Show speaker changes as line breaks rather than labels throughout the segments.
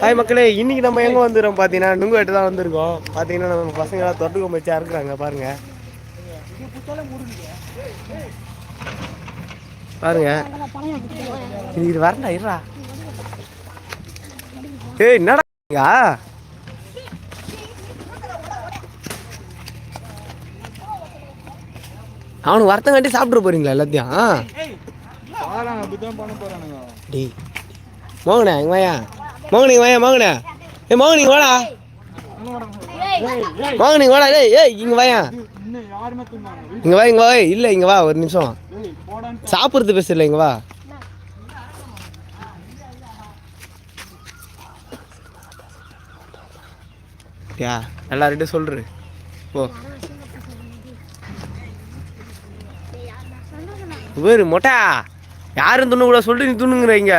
Hi மக்களே இன்னைக்கு நம்ம எங்க வந்துடுறோம் பார்த்தீங்கன்னா நுங்குவேட்டு தான் வந்திருக்கோம். பார்த்தீங்கன்னா நம்ம பசங்க எல்லாம் தொட்டு கொம்பச்சா இருக்கிறாங்க பாருங்க. பாருங்க இது வரண்டா இருடா. ஏய் என்னடா? அவனுக்கு கட்டி சாப்பிட்டு போறீங்களா எல்லாத்தையும்? டேய். மோகனே இங்க வாயா மோகனி இங்க வாயா மோகனே ஏய் மோகனி வாடா மோகனி வாடா ஏய் ஏய் இங்க வாயா இங்க வா இங்க வா இல்லை இல்ல இங்க வா ஒரு நிமிஷம் சாப்பிடுறது பேசல இங்க வா யா எல்லார்கிட்டையும் சொல்கிறு போ வேறு மொட்டா யாரும் துண்ணு கூட சொல்லிட்டு நீ துண்ணுங்கிறீங்க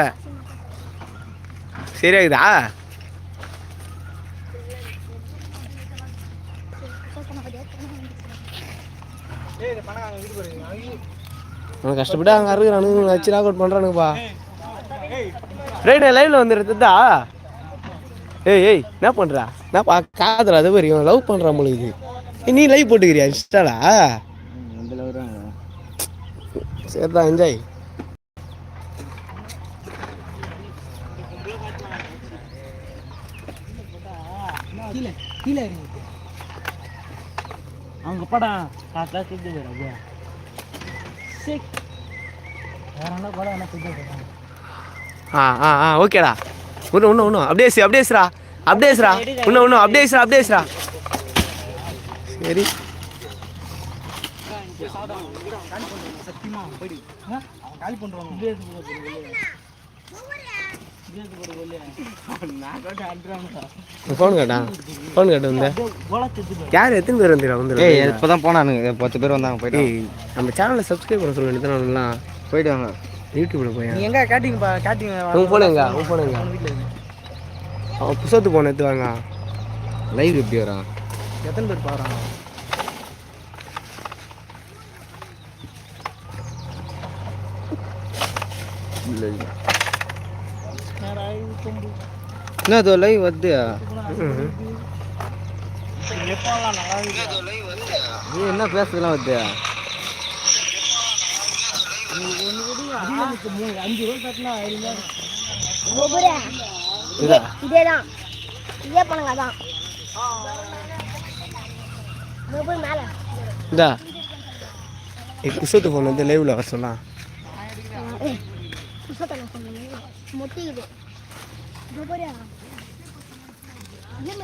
சரியாகுதா? அவன் கஷ்டப்பட்டு அங்கே இருக்கிறானுங்க வச்சு லாக் அவுட் பண்ணுறானுங்கப்பா ரைட் லைவ்ல வந்துடுறதா ஏய் ஏய் என்ன பண்ணுறா நான் பா காதல அது வரையும் லவ் பண்ணுறான் உங்களுக்கு நீ லைவ் போட்டுக்கிறியா இன்ஸ்டாலா? சரிதான் என்ஜாய்
கீழே கீழே இறங்கு அவங்க படா காத்தா சுத்தி போயிடாது சிக். வேற படம் என்ன சுத்தி
ஆ ஆ ஆ ஓகேடா. ஒன்று ஒன்று ஒன்று அப்படியே அப்படியே சிரா அப்படியே சிரா ஒன்று ஒன்று அப்படியே சிரா அப்படியே சிரா. சரி
சத்தியமா போயிடு அவன் காலி
ஃபோன் கேட்டா? ஃபோன் கேட்டு வந்தேன். யார்? எத்தனை பேர் வந்துடா வந்து
ஏய் இப்போதான் போனானுங்க. பத்து பேர் வந்தாங்க போயிட்டு
நம்ம சேனலை சப்ஸ்கிரைப் பண்ண சொல்ல வேண்டியதுலாம்
போயிட்டு வாங்க
யூடியூப்ல போய்?
நீ எங்க கேட்டிங் பா கேட்டிங்
உன் ஃபோன் எங்க? உன்
இருக்கு
அவன் புத்தகத்து போன எடுத்து வாங்க.
லைவ் எப்படி வரான்
எத்தனை பேர் பாக்குறாங்க
என்ன அது லைவ் வருது
ம்ஹும்.
நீ என்ன பேசுறதுலாம் வருது
அஞ்சு ரூபா கட்டினா
இதேதான். இதே பண்ணுங்க அதான்
இந்தா. ஃபோன் வந்து லைவ்ல வர சொல்லலாம்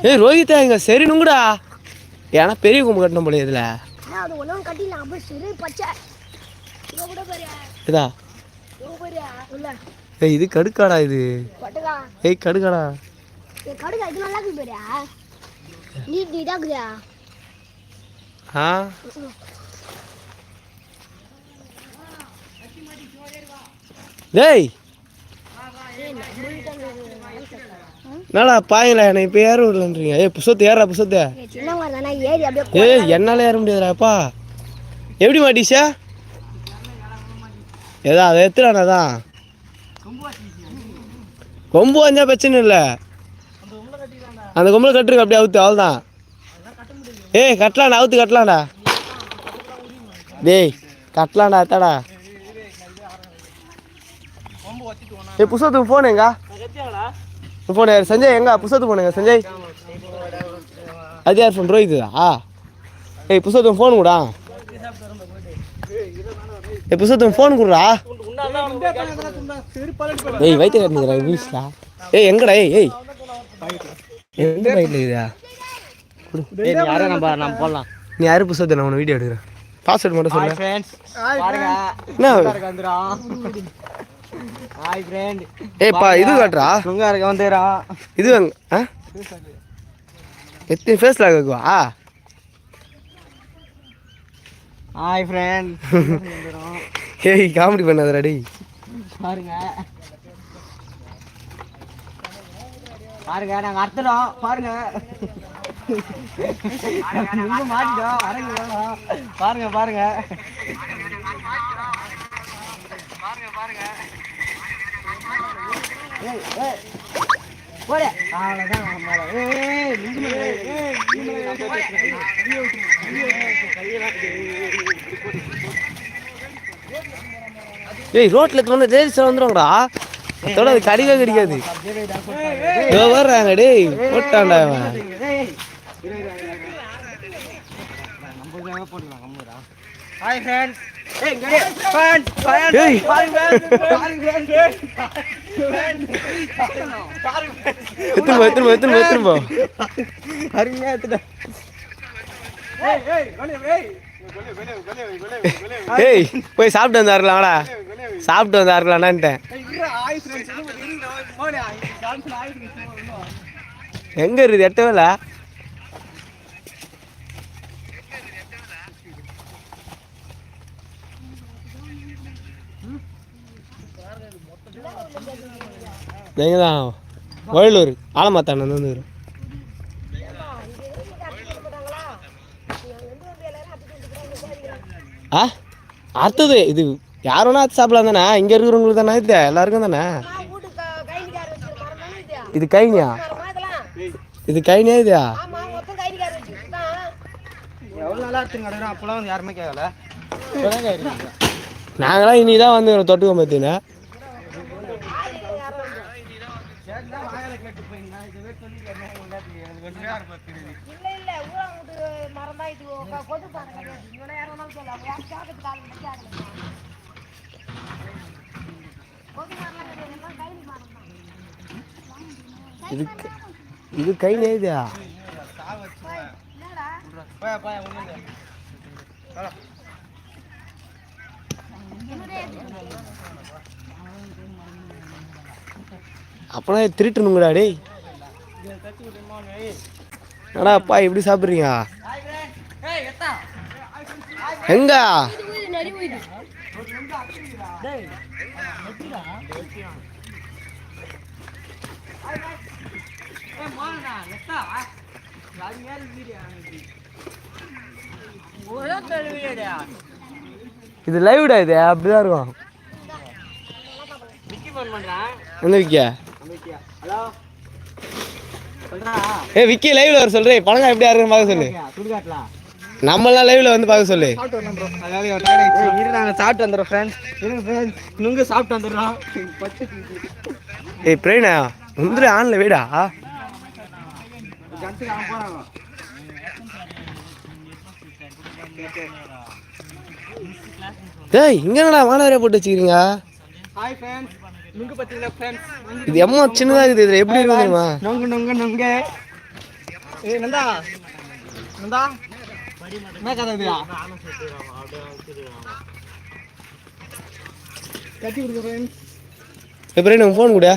ஏய் ரோஹிதா இங்க சரி நுங்குடா. ஏன்னா பெரிய கொம்பு கட்டணும் போல இதுல.
இதோ.
ஏய் இது கடுக்காடா இது. ஏய் கடுக்காடா.
கடுக்கா இது நல்லா இருக்கு போறியா நீ நீ இதாக்குறியா
ஆ? டேய் என்னடா பாயில எனக்கு இப்போ ஏற விடலன்றீங்க? ஏய் புசத்து ஏறா புசத்து.
ஏ
ஏய் என்னால் ஏற முடியாதுடாப்பா. எப்படி மாட்டிச்சா ஏதா அதை எத்துறானா தான் கொம்பு வந்தா பிரச்சனை இல்லை. அந்த கொம்பில் கட்டுருக்கு அப்படியே அவுத்து அவ்வளோதான் ஏய் கட்டலாம்டா அவுத்து கட்டலாம்டா. டேய் கட்டலாம்டா அத்தாடா. ஏய் புசத்துக்கு ஃபோன் எங்க? ஃபோன் யார்? சஞ்சய் எங்க? புசத்து ஃபோன் எங்க சஞ்சய்? அது யார் ஃபோன் ரோஹிதா ஏய் புசத்துக்கு ஃபோன் கூடா? ஏய் புசத்துக்கு ஃபோன் கொடுடா ஏய் வயிற்று கட்டினுக்கிறா வீஸ்லா ஏய் எங்கடா? ஏய் ஏய். எந்த பைட்டில் இதா?
யாரும் நம்ம நம்ம போடலாம்.
நீ யாரு புசத்தை? நான் உன வீடியோ எடுக்கிறேன். பாஸ்வேர்ட் மட்டும் சொல்லு.
ஃப்ரெண்ட்ஸ் பாருங்க
என்ன?
ஹாய் ஃப்ரெண்ட்
ஏய்ப்பா இது காட்டுறா?
சுங்கா இருக்க வந்துடுறான்
இது வாங்க ஆ? எத்தனை ஃபேஸில் இருக்குவா
ஹாய் ஃப்ரெண்ட்
ஏய் காமெடி பண்ணாதடா டேய்.
பாருங்க. பாருங்க நாங்க அர்த்தம் பாருங்க. பாருங்க பாருங்க பாருங்க பாருங்க போடு அவ்வளோதான் நம்மள ஏய் ஏய்
ரோட்ல வந்து லேடிஸ் வந்துடுவாங்கடா அதோட அது கடிக்கவே கடிக்காது இதோ வர்றாங்க டேய் போட்டான்டா அவன்
ஹாய் ஃப்ரெண்ட்ஸ் ஏய் ஃப்ரெண்ட்ஸ் ஃப்ரெண்ட்ஸ்
ஏய். எத்தனை போ எத்தனை போ எத்தனை போ எத்தனை போ
அருமையா எடுத்துட்டேன்
ஏய் போய் சாப்பிட்டு வந்தாருலாம்டா சாப்பிட்டு வந்தாருலான்ட்டேன் எங்க இருக்குது எட்ட எங்க தான் வயலூர் ஆலமாத்தாண்ட வந்து வரும் ஆ? அடுத்தது இது யார் வேணா அது சாப்பிடலாம் தானே? இங்கே இருக்கிறவங்களுக்கு தானே இது? எல்லாருக்கும் தானே? இது கைனியா? இது கைனியா
கேட்கல.
நாங்களாம் இனி தான் வந்து தொட்டுக்க பார்த்தீங்கன்னா
இல்ல இல்ல ஊரா விட்டு இது கொண்டு பாருங்க இவனை யாரும் வேணாலும் சொல்லலாம் யாரும் கேட்கறது கால்
இது இது கைனியா இதுயா அப்பனா டேய். என்னடா அப்பா இப்படி சாப்பிட்றீங்க? எங்க?
இது
லைவ்டா இது? அப்படிதான் இருக்கும். எந்த விக்கியா?
ஹலோ
ஏ விக்கி லைவ்ல வர சொல்றே பணங்க எப்படியா இருக்குன்னு பார்க்க சொல்லு. நம்மளாம் லைவ்ல வந்து பார்க்க சொல்லு.
இரு நாங்கள் சாப்பிட்டு வந்துடுறோம் ஃப்ரெண்ட்ஸ் இருங்க ஃப்ரெண்ட்ஸ் நுங்கு சாப்பிட்டு வந்துடுறோம்
ஏய் பிரேனா முந்திரி ஆன்ல வீடா? டேய் இங்க என்னடா மாணவரே போட்டு வச்சுக்கிறீங்க?
ஹாய் ஃப்ரெண்ட்ஸ் நுங்கு பத்திரிக்கா ஃப்ரெண்ட்ஸ்
இது எம்மா சின்னதா இருக்குது இதுல எப்படி இருக்கு தெரியுமா?
நொங்கு நொங்கு நொங்கு. ஏய் நந்தா. நந்தா. என்ன கதை இதுயா கட்டி கொடுங்க ஃப்ரெண்ட்ஸ்
பிரேன் உன் ஃபோன் கூட.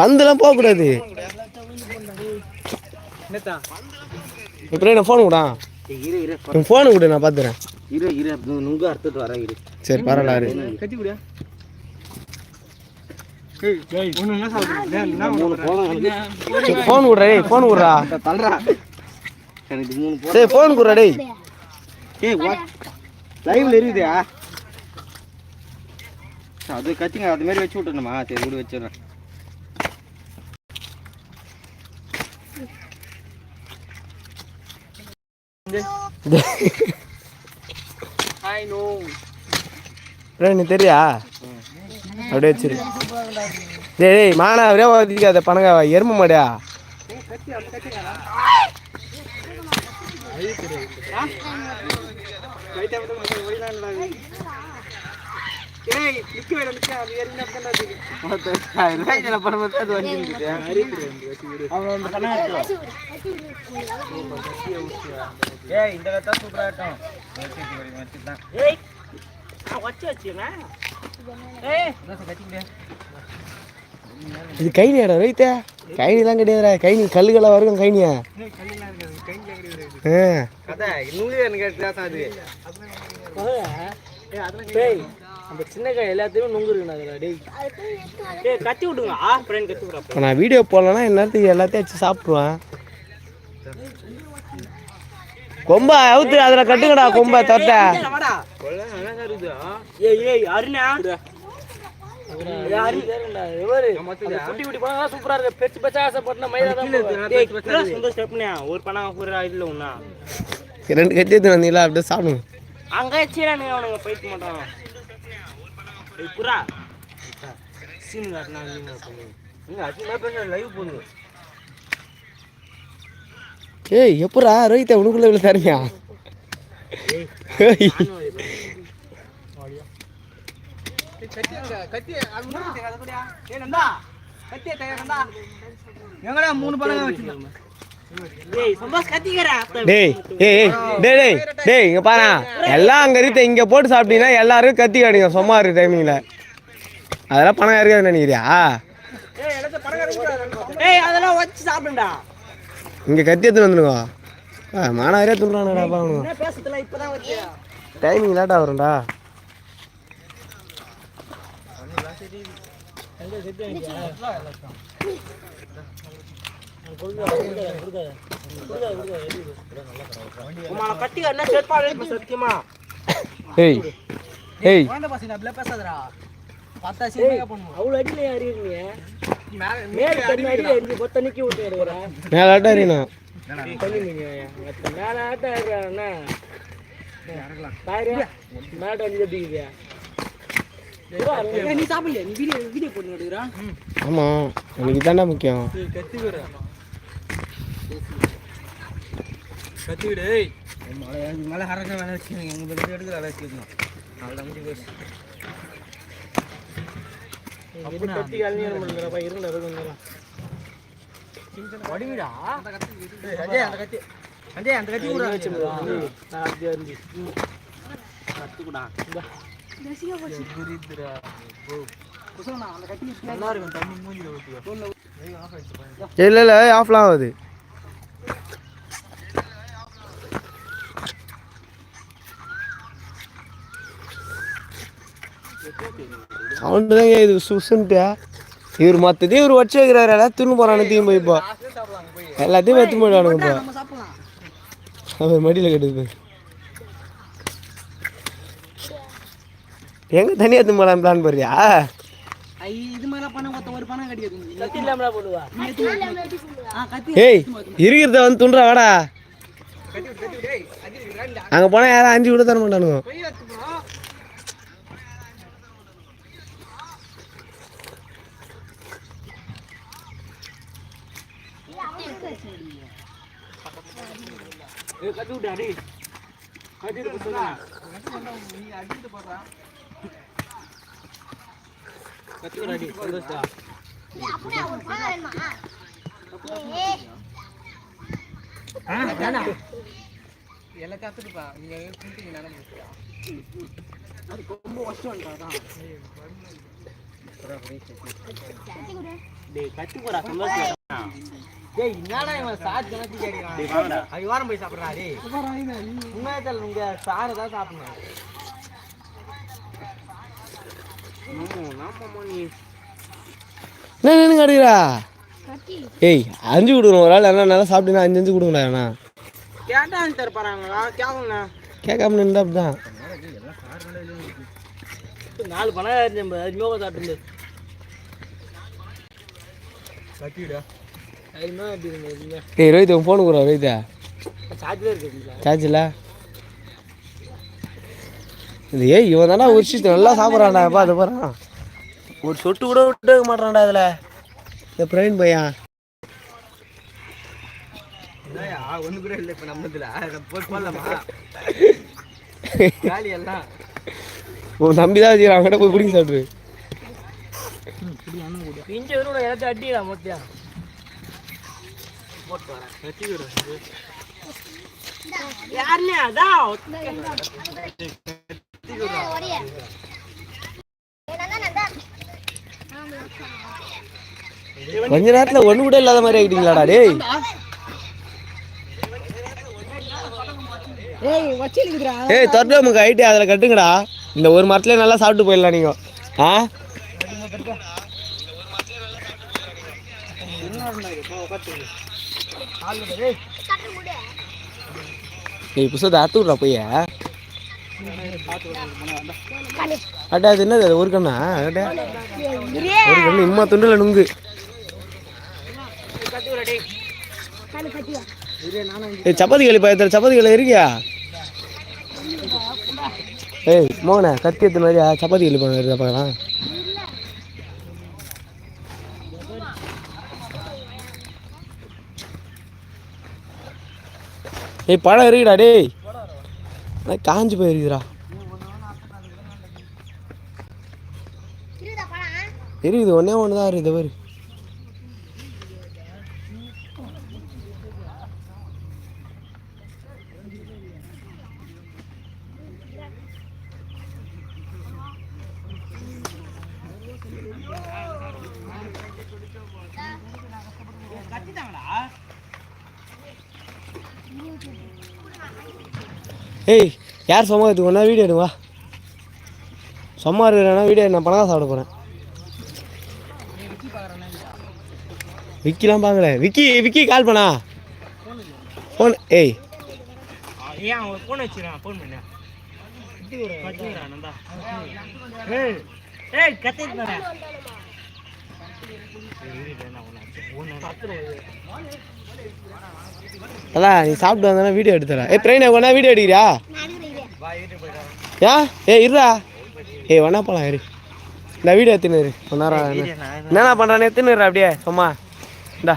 வந்துலாம் போக கூடாது
என்னத்தா?
ஏய் பிரேன் ஃபோன் கூட ஃபோனு கூட நான் பார்த்துறேன்
இரு இரு. நுங்கு அறுத்துட்டு வரேன் இரு.
சரி பரவாயில்ல
கட்டி குடியா ஏய் ஒன்று என்ன சாப்பிடுறீங்க என்ன மூணு போதும்
ஃபோன் விட்றா டேய் ஃபோன் விட்றா
தள்ளுறா எனக்கு மூணு போதும்
டேய் ஃபோன் விட்றா டேய்
ஏய் வாட் லைவ்ல இருக்குதா அது கத்திங்க அது மாதிரி வச்சு விட்டுணுமா சரி கூட வச்சிடுறேன் நீ
தெரியா? அப்படியே வச்சிரு. டேய் டேய் மானா ஒரே ஒதுக்காத பணங்க எரும மாடியா?
ஏய் இந்த சூப்பரா இருக்கும்
இது கைனியாடா ரைத்தா. கைனிலாம் கிடையாதுடா. கைனி கல்லுகளா வரும் கைனியா? நான் வீடியோ போடலன்னா எல்லாத்தையும் எல்லாத்தையும் வச்சு சாப்பிடுவேன். கொம்பா அவுத்து அதில் கட்டுங்கடா கொம்பை தொட்ட.
வாடா. ஏய் ஏய் அருணா. யாரு கேக்குண்டா இவரு அந்த குட்டி குட்டி பணம் சூப்பரா இருக்கு. பெருசு பெருசா ஆசைப்பட்டா மயிலா ஒரு பணம் புறா இல்ல உன்னா.
ரெண்டு கத்தி எடுத்து வந்தீங்களா அப்படியே சாப்பிடுங்க.
அங்க வச்சுறானுங்க அவனுங்க போயிட்டு மாட்டான் புறா சீன் காட்டினா லைவ் போகுது
ஏய் எப்படா ரோஹித் உனக்குள்ள இவ்வளோ தருமையா
டேய்
டேய் ஏய் டேய் டேய் டேய் இங்கே பாரு. எல்லாம் அங்கே இருக்க. இங்கே போட்டு சாப்பிட்டீங்கன்னா எல்லாரும் கத்தி காடுங்க சும்மா இருக்கு டைமிங்கில் அதெல்லாம் பணம் இருக்காதுன்னு நினைக்கிறியா?
ஏய் எனக்கு
அதெல்லாம் வச்சு சாப்பிடுடா
இங்க கத்தி எடுத்துன்னு வந்துருங்க மானாவரியா துண்டுறானுடா பாவனுங்க
என்ன பேசுறதுல இப்பதான் வச்சியா
டைமிங் லேட்டாக வரும்டா.
என்ன சத்தியமா
ஏய் ஏய்.
பேசாதடா பண்ணுவோம்
அவ்வளவு அடியில இருக்கீங்க.
மேல
அடியில இருந்து பொத்த நிக்கி விட்டு வருகிறா
மேலே லேட்டாக இருக்கணும்
தண்ணி நீங்க மேல ஆட்ட இருக்கிறாண்ணா தாரியா மேட் அஞ்சு தட்டிக்குது
நீ சாப்பிடல நீ வீடியோ வீடியோ போட்டு நடுறா
ஆமாம் எனக்கு இதாண்டா முக்கியம்.
கத்தி விடு. கத்தி விடு மலை ஹரக்க வேலை வச்சுக்கோங்க. எங்க பேர் எடுக்கிற வேலை வச்சுக்கணும் அவ்வளோ முடி பேசு
கத்தி கல்யாணம் பண்ணுறப்ப இருங்க இருக்கும்
வடிவிடா? அஜய் அந்த கத்தி. அந்த கத்தி கூட
இல்லை இல்லை ஆஃப்லாம் ஆகுது. சவுண்டு தான் இது சுசுன்ட்டு இவர் மொத்தத்தையும் இவர் வச்சு வைக்கிறாரு எல்லாத்தையும் போகிறானு தீயும் போய் இப்போ எல்லாத்தையும் எடுத்து போயிடுவானுங்க இப்போ அவர் மடியில் கட்டுது எங்க தனியாக எடுத்து போகலாம் பிளான் போறியா ஏய் இருக்கிறத வந்து துண்டுறா வாடா அங்கே போனால் யாரும் அஞ்சு கூட தர மாட்டானுங்க
கத்தி விட்டு அடி கத்தி விட்டு சொல்லுங்க
நீ அடிச்சிட்டு போறா
கத்தி விட்டு அடி சந்தோஷா
எல்லாத்தையும் அத்துட்டுப்பா நீங்க கும்பிட்டீங்க நடந்து
டேய் கத்தி போடா சந்தோஷம்
டேய் என்னடா இவன் கேக்குறான்?
டேய் வாங்கடா
அது வாரம் போய் சாப்பிடுறா டேய். உண்மையா தெரியல உங்க சாரு தான் சாப்பிடணும்.
என்ன நின்று ஏய் அஞ்சு கொடுக்கணும். ஒரு ஆள் என்ன நல்லா சாப்பிட்டீங்கன்னா அஞ்சு அஞ்சு கொடுங்கடா அண்ணா.
கேட்டா தர போறாங்களா கேவங்கண்ணா
கேட்காம நின்று அப்படிதான்.
நாலு பணம் யோகா சாப்பிட்டு
கத்திடா
ஏய் ரோஹித் உன் ஃபோனு கூட ரோஹிதா
சார்ஜில்
இது ஏய் இவன் தானே உரிச்சிட்டு நல்லா சாப்பிட்றான்டா எப்பா அது போகிறான் ஒரு சொட்டு கூட விட்டு வைக்க மாட்டான்டா இதில். இந்த பிரவீன் பையன்
என்னய்யா, ஒண்ணு கூட இல்லை இப்ப நம்மதுல
உன் தம்பி தான் வச்சுக்கிறான் அவங்ககிட்ட போய் பிடிக்க சாப்பிட்ரு
அதான்
கொஞ்ச நேரத்தில் ஒன்று கூட இல்லாத மாதிரி ஆகிட்டீங்களாடா டேய்.
ஏய் வச்சிருக்குறா
ஏய் தொட்டு நமக்கு ஐட்டி அதில் கட்டுங்கடா. இந்த ஒரு மரத்துல நல்லா சாப்பிட்டு போயிடலாம் நீங்கள் ஆ? ஏய் புதுசாக அத்து விட்றா போய். அட்டா அது என்னது அது? ஒரு கண்ணா? அட்டா ஒரு கண்ணு இம்மா துண்டுல நுங்கு. சப்பாத்தி களி பயத்துல சப்பாத்தி களி இருக்கியா? ஏய் மோகனே கத்தி எத்தனை மாதிரியா? சப்பாத்தி களி பண்ண பார்க்கலாம். ஏய் பழம் இருக்குடா டேய். காஞ்சி காஞ்சு போயிருக்குதுடா
இருக்குது
ஒன்றே ஒன்று தான் இருக்குது பாரு. ஏய் யார் சும்மா இதுக்கு ஒன்றா வீடியோ எடுவா சும்மா இருக்கிறேன்னா வீடியோ நான் பணம் சாப்பிட போகிறேன் விக்கிலாம் பார்க்கல. விக்கி விக்கி கால் பண்ணா. ஃபோன் ஏய்.
ஃபோன் வச்சிருக்கான் ஃபோன் பண்ண. ஏய் ஏய் கத்திட்டு
அதான் நீ சாப்பிட்டு வந்தானே வீடியோ எடுத்துற. ஏய் ட்ரெயினை ஒன்றா வீடியோ எடுக்கிறியா? ஏன் ஏய் இருடா. ஏய் ஒன்றா போகலாம் இரு. இந்த வீடியோ எடுத்துன்னு இரு. கொஞ்ச நேரம் என்னண்ணா பண்ணுறானே எடுத்துன்னு இரு அப்படியே சும்மா. இந்தா.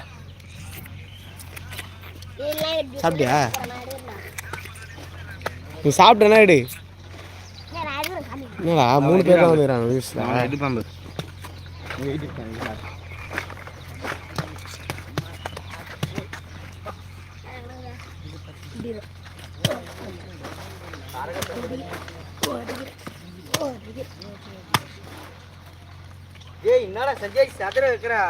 சாப்பிட்டியா? நீ சாப்பிட்டேன்னா எடு. என்னடா மூணு பேர் தான் வந்துக்கிறாங்க
ஏய் என்னடா சஞ்சய் சதுர வைக்கிறா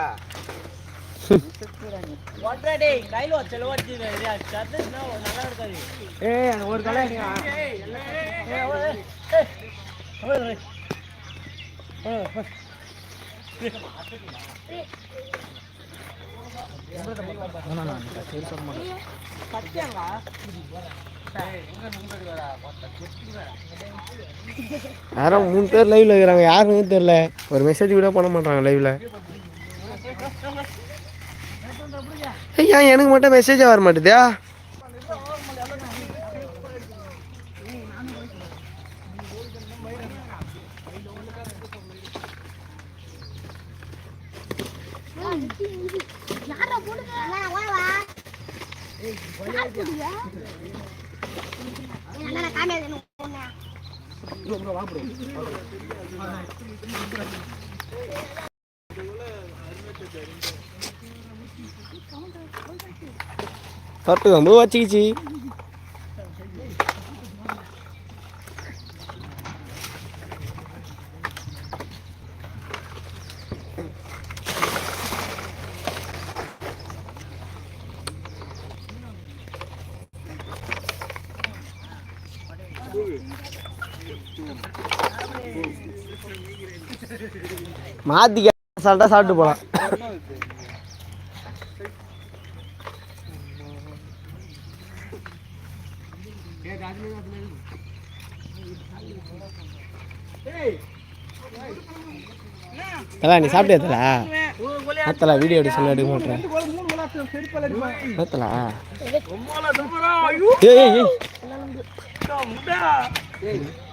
ஒரு கலை
யாரும் மூணு பேர் லைவ்ல இருக்கிறாங்க. யாருன்னு தெரியல. ஒரு மெசேஜ் கூட பண்ண மாட்டாங்க லைவ்ல ஐயா எனக்கு மட்டும் மெசேஜே வர மாட்டேதா
என்ன காமியாது ஒண்ணு
வச்சுக்கிச்சு. மாத்திக்க சாப்பிட்டா சாப்பிட்டு போலாம். தலா நீ சாப்பிட்டியா தலா? வீடியோ எடுக்க சொல்ல எடுக்க மாட்டேன் ஏய் ஏய் ஏய்.